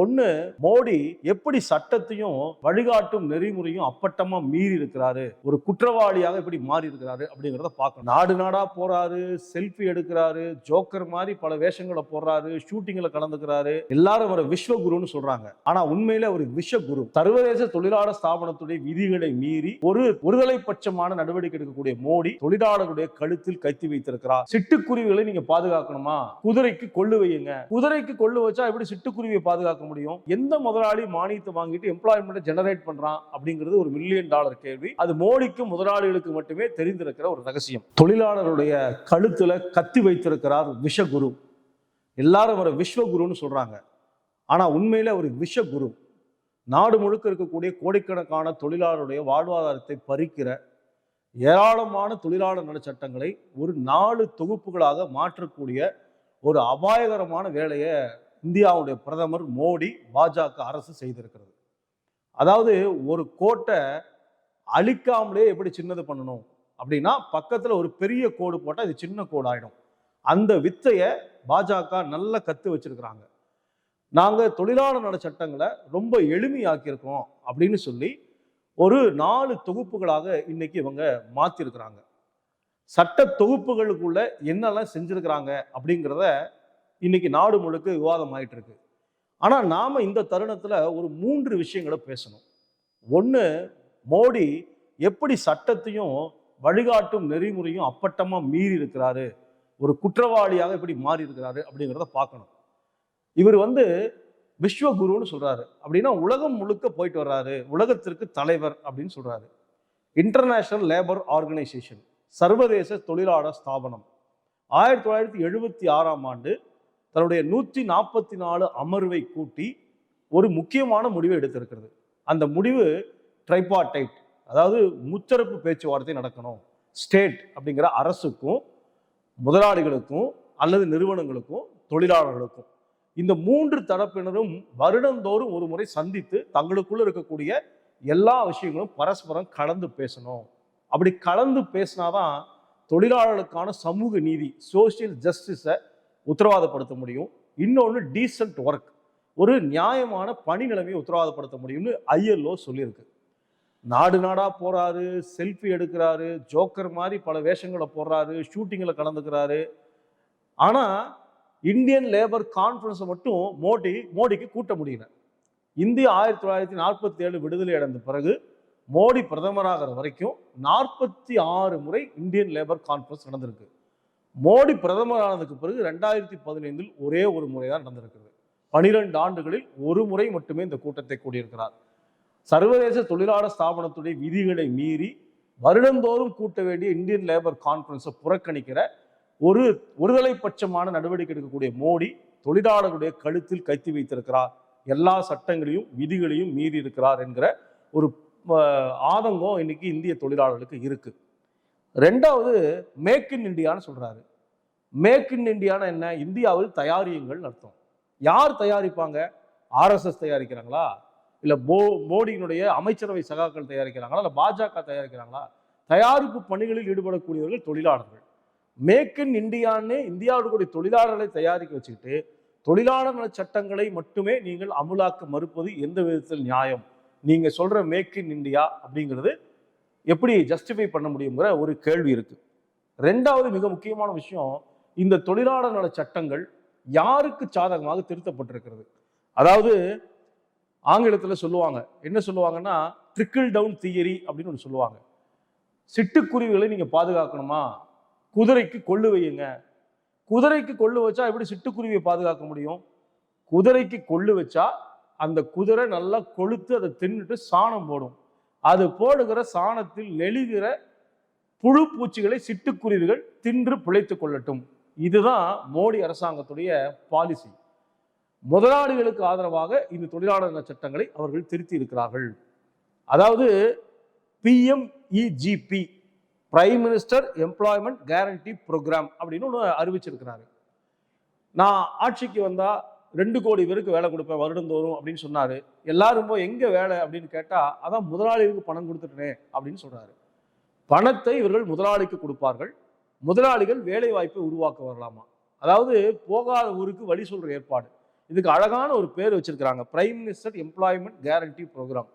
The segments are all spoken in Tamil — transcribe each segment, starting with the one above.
ஒண்ணு மோடி எப்படி சட்டத்தையும் வழிகாட்டும் நெறிமுறையும் அப்பட்டமா மீறி இருக்கிறாரு ஒரு குற்றவாளியாக எப்படி மாறி இருக்கிறாரு அப்படிங்கிறத பார்க்கணும். நாடு நாடா போறாரு செல்ஃபி எடுக்கிறாரு ஜோக்கர் மாதிரி பல வேஷங்களை போடுறாரு ஷூட்டிங்ல கலந்துக்கிறாரு. எல்லாரும் ஒரு விஸ்வகுருன்னு சொல்றாங்க. ஆனா உண்மையில ஒரு விஸ்வகுரு. சர்வதேச தொழிலாளர் ஸ்தாபனத்துடைய விதிகளை மீறி ஒரு ஒருதலை பட்சமான நடவடிக்கை எடுக்கக்கூடிய மோடி தொழிலாளர்களுடைய கழுத்தில் கத்தி வைத்திருக்கிறார். சிட்டுக்குருவிகளை நீங்க பாதுகாக்கணுமா? குதிரைக்கு கொள்ளு வையுங்க. குதிரைக்கு கொள்ளு வச்சா எப்படி சிட்டுக்குருவியை பாதுகாக்க முடியும். எந்த முதலாளி மானியத்தை வாங்கிட்டு எம்ப்ளாய்மெண்ட் ஜெனரேட் பண்றான் அப்படிங்கிறது ஒரு மில்லியன் டாலர் கேள்வி. அது மோடிக்கும் முதலாளிகளுக்கு மட்டுமே தெரிந்திருக்கிற ஒரு ரகசியம். தொழிலாளருடைய கழுத்துல கத்தி வைத்திருக்கிறார் விஷகுரு. எல்லாரும் அவரை விஸ்வகுருன்னு சொல்றாங்க. ஆனா உண்மையில ஒரு விஷகுரு. நாடு முழுக்க இருக்கக்கூடிய கோடிக்கணக்கான தொழிலாளருடைய வாழ்வாதாரத்தை பறிக்கிற ஏராளமான தொழிலாளர் நலச்சட்டங்களை ஒரு நாலு தொகுப்புகளாக மாற்றக்கூடிய ஒரு அபாயகரமான வேலையை இந்தியாவுடைய பிரதமர் மோடி பாஜக அரசு செய்திருக்கிறது. அதாவது ஒரு கோட்டை அழிக்காமலே எப்படி சின்னது பண்ணணும்? அப்படின்னா பக்கத்தில் ஒரு பெரிய கோடு போட்டால் இது சின்ன கோடு ஆகிடும் அந்த வித்தையை பாஜக நல்லா கற்று வச்சிருக்கிறாங்க. நாங்கள் தொழிலாளர் நல சட்டங்களை ரொம்ப எளிமையாக்கியிருக்கோம் அப்படின்னு சொல்லி ஒரு நாலு தொகுப்புகளாக இன்னைக்கு இவங்க மாற்றிருக்கிறாங்க சட்ட தொகுப்புகளுக்குள்ள என்னெல்லாம் செஞ்சிருக்கிறாங்க அப்படிங்கிறத இன்னைக்கு நாடு முழுக்க விவாதம் ஆகிட்டு இருக்கு ஆனால் நாம் இந்த தருணத்தில் ஒரு மூன்று விஷயங்களை பேசணும். ஒன்று மோடி எப்படி சட்டத்தையும் வழிகாட்டும் நெறிமுறையும் அப்பட்டமாக மீறி இருக்கிறாரு ஒரு குற்றவாளியாக எப்படி மாறி இருக்கிறாரு அப்படிங்கிறத பார்க்கணும். இவர் வந்து விஸ்வகுருன்னு சொல்கிறாரு அப்படின்னா உலகம் முழுக்க போயிட்டு வர்றாரு. உலகத்திற்கு தலைவர் அப்படின்னு சொல்கிறாரு இன்டர்நேஷ்னல் லேபர் ஆர்கனைசேஷன் சர்வதேச தொழிலாளர் ஸ்தாபனம். ஆயிரத்தி தொள்ளாயிரத்தி எழுபத்தி ஆறாம் ஆண்டு தன்னுடைய நூற்றி நாற்பத்தி நாலு அமர்வை கூட்டி ஒரு முக்கியமான முடிவை எடுத்திருக்கிறது. அந்த முடிவு ட்ரைபார்டைட் அதாவது முத்தரப்பு பேச்சுவார்த்தை நடக்கணும். ஸ்டேட் அப்படிங்கிற அரசுக்கும் முதலாளிகளுக்கும் அல்லது நிறுவனங்களுக்கும் தொழிலாளர்களுக்கும். இந்த மூன்று தரப்பினரும் வருடந்தோறும் ஒரு முறை சந்தித்து தங்களுக்குள்ள இருக்கக்கூடிய எல்லா விஷயங்களும் பரஸ்பரம் கலந்து பேசணும். அப்படி கலந்து பேசினாதான் தொழிலாளர்களுக்கான சமூக நீதி சோசியல் ஜஸ்டிஸை உத்தரவாதப்படுத்த முடியும். இன்னொன்று டீசன்ட் ஒர்க் ஒரு நியாயமான பணி நிலைமையை உத்தரவாதப்படுத்த முடியும்னு ஐஎல்ஓ சொல்லியிருக்கு. நாடு நாடாக போகிறாரு செல்ஃபி எடுக்கிறாரு ஜோக்கர் மாதிரி பல வேஷங்களை போடுறாரு ஷூட்டிங்கில் கலந்துக்கிறாரு. ஆனால் இந்தியன் லேபர் கான்ஃபரன்ஸை மட்டும் மோடி மோடிக்கு கூட்ட முடியல. இந்தியா ஆயிரத்தி தொள்ளாயிரத்தி நாற்பத்தி ஏழு விடுதலை அடைந்த பிறகு மோடி பிரதமராகிற வரைக்கும் நாற்பத்தி ஆறு முறை இந்தியன் லேபர் கான்ஃபரன்ஸ் நடந்திருக்கு. மோடி பிரதமர் ஆனதுக்கு பிறகு ரெண்டாயிரத்தி பதினைந்தில் ஒரே ஒரு முறை தான் நடந்திருக்கிறது. பனிரெண்டு ஆண்டுகளில் ஒரு முறை மட்டுமே இந்த கூட்டத்தை கூடியிருக்கிறார். சர்வதேச தொழிலாளர் ஸ்தாபனத்துடைய விதிகளை மீறி வருடந்தோறும் கூட்ட வேண்டிய இந்தியன் லேபர் கான்ஃபரன்ஸை புறக்கணிக்கிற ஒரு ஒருதலை பட்சமான நடவடிக்கை எடுக்கக்கூடிய மோடி தொழிலாளர்களுடைய கழுத்தில் கைத்து வைத்திருக்கிறார். எல்லா சட்டங்களையும் விதிகளையும் மீறி இருக்கிறார் என்கிற ஒரு ஆதங்கம் இன்னைக்கு இந்திய தொழிலாளர்களுக்கு இருக்குது ரெண்டாவது மேக் இன் இந்தியான்னு சொல்கிறாரு மேக் இன் இந்தியானா என்ன? இந்தியாவில் தயாரியுங்கள் அர்த்தம். யார் தயாரிப்பாங்க? ஆர்எஸ்எஸ் தயாரிக்கிறாங்களா? இல்லை மோ மோடியினுடைய அமைச்சரவை சகாக்கள் தயாரிக்கிறாங்களா? இல்லை பாஜக தயாரிக்கிறாங்களா? தயாரிப்பு பணிகளில் ஈடுபடக்கூடியவர்கள் தொழிலாளர்கள். மேக் இன் இந்தியான்னு இந்தியாவுடைய தொழிலாளர்களை தயாரிக்க வச்சுக்கிட்டு தொழிலாளர் நல சட்டங்களை மட்டுமே நீங்கள் அமுலாக்க மறுப்பது எந்த விதத்தில் நியாயம்? நீங்கள் சொல்கிற மேக் இன் இந்தியா அப்படிங்கிறது எப்படி ஜஸ்டிஃபை பண்ண முடியுங்கிற ஒரு கேள்வி இருக்கு. ரெண்டாவது மிக முக்கியமான விஷயம் இந்த தொழிலாளர் நல சட்டங்கள் யாருக்கு சாதகமாக திருத்தப்பட்டிருக்கிறது? அதாவது ஆங்கிலத்தில் சொல்லுவாங்க. என்ன சொல்லுவாங்கன்னா ட்ரிக்கிள் டவுன் தியரி அப்படின்னு ஒன்று சொல்லுவாங்க. சிட்டுக்குருவிகளை நீங்கள் பாதுகாக்கணுமா? குதிரைக்கு கொள்ளு வையுங்க. குதிரைக்கு கொள்ளு வச்சா எப்படி சிட்டுக்குருவியை பாதுகாக்க முடியும்? குதிரைக்கு கொள்ளு வச்சா அந்த குதிரை நல்லா கொளுத்து அதை தின்னுட்டு சாணம் போடும். அது போடுகிற சாணத்தில் நெழுகிற புழு பூச்சிகளை சிட்டுக்குருவிகள் தின்று பிழைத்து கொள்ளட்டும். இதுதான் மோடி அரசாங்கத்துடைய பாலிசி முதலாளிகளுக்கு ஆதரவாக இந்த தொழிலாளர் சட்டங்களை அவர்கள் திருத்தி இருக்கிறார்கள். அதாவது PMEGP prime minister employment guarantee programme அப்படின்னு ஒன்று அறிவிச்சிருக்கிறாரு. நான் ஆட்சிக்கு வந்தால் ரெண்டு கோடி பேருக்கு வேலை கொடுப்பேன் வருடந்தோறும் அப்படின்னு சொன்னார். எல்லாரும் போய் எங்கே வேலை அப்படின்னு கேட்டால் அதான் முதலாளிகளுக்கு பணம் கொடுத்துட்டேனே அப்படின்னு சொல்கிறாரு பணத்தை இவர்கள் முதலாளிக்கு கொடுப்பார்கள். முதலாளிகள் வேலை வாய்ப்பை உருவாக்க வரலாமா? அதாவது போகாத ஊருக்கு வழி சொல்கிற ஏற்பாடு. இதுக்கு அழகான ஒரு பேர் வச்சுருக்கிறாங்க. Prime minister employment guarantee programme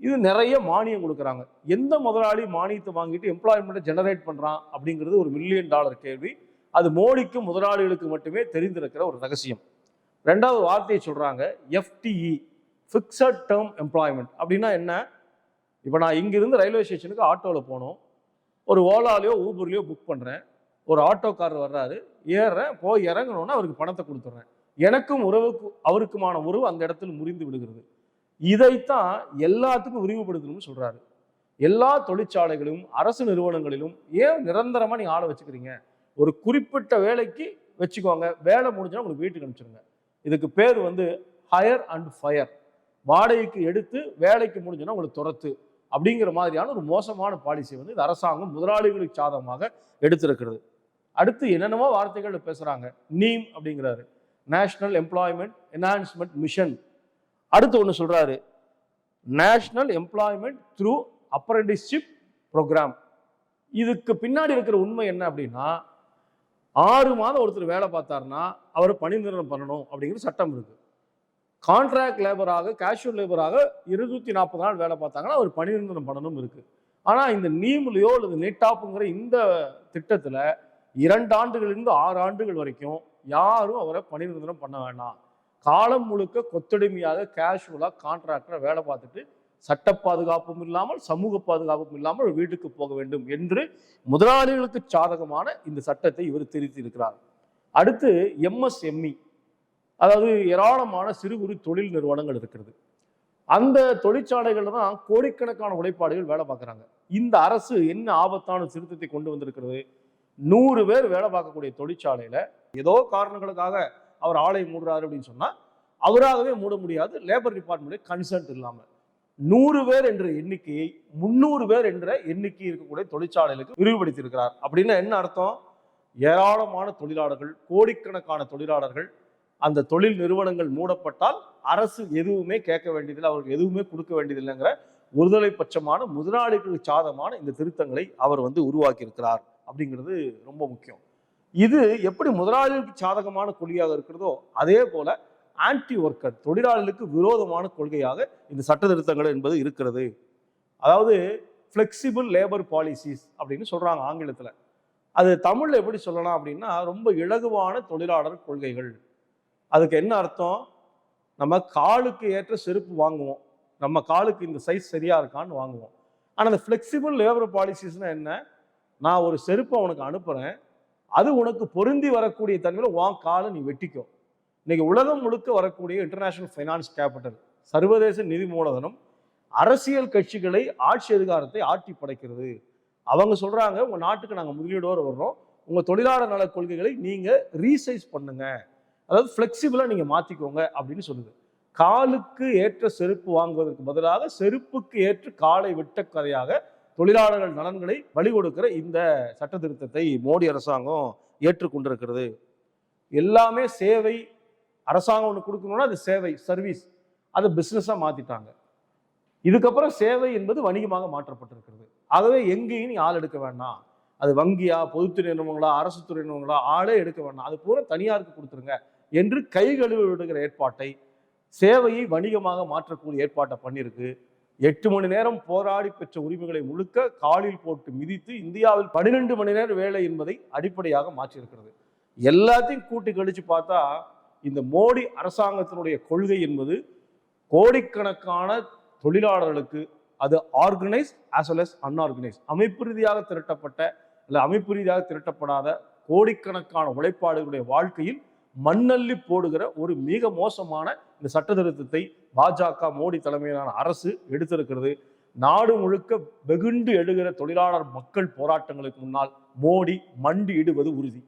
இது நிறைய மானியம் கொடுக்குறாங்க. எந்த முதலாளி மானியத்தை வாங்கிட்டு எம்ப்ளாய்மெண்ட்டை ஜெனரேட் பண்ணுறான் அப்படிங்கிறது ஒரு மில்லியன் டாலர் கேள்வி. அது மோடிக்கும் முதலாளிகளுக்கு மட்டுமே தெரிந்திருக்கிற ஒரு ரகசியம். ரெண்டாவது வார்த்தையை சொல்கிறாங்க எஃப்டிஇ ஃபிக்ஸட் டேர்ம் எம்ப்ளாய்மெண்ட் அப்படின்னா என்ன? இப்போ நான் இங்கிருந்து ரயில்வே ஸ்டேஷனுக்கு ஆட்டோவில் போகணும் ஒரு ஓலாலேயோ ஊபர்லேயோ புக் பண்ணுறேன் ஒரு ஆட்டோக்காரர் வர்றாரு. ஏறுறேன் போய் இறங்கணுன்னா அவருக்கு பணத்தை கொடுத்துட்றேன். எனக்கும் உறவுக்கு அவருக்குமான உறவு அந்த இடத்துல முறிந்து விடுகிறது. இதைத்தான் எல்லாத்துக்கும் விரிவுபடுத்தணும்னு சொல்கிறாரு எல்லா தொழிற்சாலைகளிலும் அரசு நிறுவனங்களிலும் ஏன் நிரந்தரமாக நீங்கள் ஆளை வச்சுக்கிறீங்க? ஒரு குறிப்பிட்ட வேலைக்கு வச்சுக்கோங்க. வேலை முடிஞ்சா உங்களுக்கு வீட்டுக்கு அனுப்பிச்சிருங்க. இதுக்கு பேர் வந்து ஹயர் அண்ட் ஃபயர் வாடகைக்கு எடுத்து வேலைக்கு முடிஞ்சோன்னா உங்களுக்கு துரத்து அப்படிங்கிற மாதிரியான ஒரு மோசமான பாலிசி வந்து இந்த அரசாங்கம் முதலாளிகளுக்கு சாதகமாக எடுத்திருக்கிறது. அடுத்து என்னென்னமோ வார்த்தைகள் பேசுகிறாங்க நீம் அப்படிங்கிறாரு. நேஷ்னல் எம்ப்ளாய்மெண்ட் என்ஹான்ஸ்மெண்ட் மிஷன் அடுத்து ஒன்று சொல்கிறாரு national employment through apprenticeship programme இதுக்கு பின்னாடி இருக்கிற உண்மை என்ன அப்படின்னா ஆறு மாதம் ஒருத்தர் வேலை பார்த்தாருன்னா அவர் பணி நிறுவனம் பண்ணணும் அப்படிங்கிற சட்டம் இருக்கு. கான்ட்ராக்ட் லேபராக கேஷுவல் லேபராக இருநூத்தி நாற்பது நாள் வேலை பார்த்தாங்கன்னா அவர் பணி நிறுவனம் பண்ணணும் இருக்கு. ஆனால் இந்த நீம்லையோ அல்லது நெட்டாப்புங்கிற இந்த திட்டத்தில் இரண்டு ஆண்டுகளிலிருந்து ஆறு ஆண்டுகள் வரைக்கும் யாரும் அவரை பணி நிறுவனம் பண்ண வேண்டாம் காலம் முழுக்க கொத்தடிமையாக கேஷுவலாக கான்ட்ராக்டரை வேலை பார்த்துட்டு சட்ட பாதுகாப்பும் இல்லாமல் சமூக பாதுகாப்பும் இல்லாமல் வீட்டுக்கு போக வேண்டும் என்று முதலாளிகளுக்கு சாதகமான இந்த சட்டத்தை இவர் திருத்தி இருக்கிறார் அடுத்து எம்எஸ்எம்இ அதாவது ஏராளமான சிறு குறு தொழில் நிறுவனங்கள் இருக்கிறது. அந்த தொழிற்சாலைகள் தான் கோடிக்கணக்கான உழைப்பாடுகள் வேலை பார்க்குறாங்க. இந்த அரசு என்ன ஆபத்தான திருத்தத்தை கொண்டு வந்திருக்கிறது? நூறு பேர் வேலை பார்க்கக்கூடிய தொழிற்சாலையில் ஏதோ காரணங்களுக்காக அவர் ஆலை மூடுறாரு அப்படின்னு சொன்னால் அவராகவே மூட முடியாது லேபர் டிபார்ட்மெண்ட்டு கன்சர்ன்ட் இல்லாமல் நூறு பேர் என்ற எண்ணிக்கையை முன்னூறு பேர் என்ற எண்ணிக்கை இருக்கக்கூடிய தொழிற்சாலைகளுக்கு விரிவுபடுத்தியிருக்கிறார். அப்படின்னா என்ன அர்த்தம்? ஏராளமான தொழிலாளர்கள் கோடிக்கணக்கான தொழிலாளர்கள் அந்த தொழில் நிறுவனங்கள் மூடப்பட்டால் அரசு எதுவுமே கேட்க வேண்டியதில்லை அவருக்கு எதுவுமே கொடுக்க வேண்டியதில்லைங்கிற ஒருதலை பட்சமான முதலாளிகளுக்கு சாதமான இந்த திருத்தங்களை அவர் வந்து உருவாக்கியிருக்கிறார் அப்படிங்கிறது ரொம்ப முக்கியம். இது எப்படி முதலாளிகளுக்கு சாதகமான கொள்கையாக இருக்கிறதோ அதே போல ஆன்டி ஒர்க்கர் தொழிலாளர்களுக்கு விரோதமான கொள்கையாக இந்த சட்ட திருத்தங்கள் என்பது இருக்கிறது. அதாவது ஃப்ளெக்சிபிள் லேபர் பாலிசிஸ் அப்படின்னு சொல்கிறாங்க ஆங்கிலத்தில். அது தமிழில் எப்படி சொல்லலாம் அப்படின்னா ரொம்ப இலகுவான தொழிலாளர் கொள்கைகள். அதுக்கு என்ன அர்த்தம்? நம்ம காலுக்கு ஏற்ற செருப்பு வாங்குவோம். நம்ம காலுக்கு இந்த சைஸ் சரியாக இருக்கான்னு வாங்குவோம். ஆனால் அந்த ஃப்ளெக்சிபிள் லேபர் பாலிசிஸ்னால் என்ன? நான் ஒரு செருப்பை உனக்கு அனுப்புகிறேன் அது உனக்கு பொருந்தி வரக்கூடிய தன்மையில் உன் காலை நீ வெட்டிக்கும் இன்னைக்கு உலகம் முழுக்க வரக்கூடிய இன்டர்நேஷனல் ஃபைனான்ஸ் கேபிட்டல் சர்வதேச நிதி மூலதனம் அரசியல் கட்சிகளை ஆட்சி அதிகாரத்தை ஆட்டி படைக்கிறது. அவங்க சொல்கிறாங்க உங்கள் நாட்டுக்கு நாங்கள் முதலீடோடு வர்றோம். உங்கள் தொழிலாளர் நல கொள்கைகளை நீங்கள் ரீசைஸ் பண்ணுங்க. அதாவது ஃப்ளெக்சிபிளாக நீங்கள் மாற்றிக்கோங்க அப்படின்னு சொல்லுது. காலுக்கு ஏற்ற செருப்பு வாங்குவதற்கு பதிலாக செருப்புக்கு ஏற்று காலை விட்ட கதையாக தொழிலாளர்கள் நலன்களை வழி கொடுக்கிற இந்த சட்ட திருத்தத்தை மோடி அரசாங்கம் ஏற்றுக்கொண்டிருக்கிறது. எல்லாமே சேவை அரசாங்கம் ஒன்று கொடுக்கணும்னா அது சேவை சர்வீஸ் அதை பிஸ்னஸாக மாற்றிட்டாங்க இதுக்கப்புறம் சேவை என்பது வணிகமாக மாற்றப்பட்டிருக்கிறது. ஆகவே எங்கேயும் நீ ஆள் எடுக்க வேண்டாம் அது வங்கியா பொதுத்துறை நிறுவனங்களா அரசு துறை நிறுவனங்களா ஆளே எடுக்க வேண்டாம் அது பூரா தனியாருக்கு கொடுத்துருங்க என்று கை கழுவி விடுகிற ஏற்பாட்டை சேவையை வணிகமாக மாற்றக்கூடிய ஏற்பாட்டை பண்ணியிருக்கு. எட்டு மணி நேரம் போராடி பெற்ற உரிமைகளை முழுக்க காலில் போட்டு மிதித்து இந்தியாவில் பன்னிரெண்டு மணி நேரம் வேலை என்பதை அடிப்படையாக மாற்றியிருக்கிறது. எல்லாத்தையும் கூட்டி கழிச்சு பார்த்தா இந்த மோடி அரசாங்கத்தினுடைய கொள்கை என்பது கோடிக்கணக்கான தொழிலாளர்களுக்கு அது organise as well as unorganise அமைப்பு ரீதியாக திரட்டப்பட்ட இல்லை அமைப்பு ரீதியாக திரட்டப்படாத கோடிக்கணக்கான உழைப்பாளர்களுடைய வாழ்க்கையில் மண்ணள்ளி போடுகிற ஒரு மிக மோசமான இந்த சட்ட திருத்தத்தை பாஜக மோடி தலைமையிலான அரசு எடுத்திருக்கிறது. நாடு முழுக்க வெகுண்டு எழுகிற தொழிலாளர் மக்கள் போராட்டங்களுக்கு முன்னால் மோடி மண்டி இடுவது உறுதி.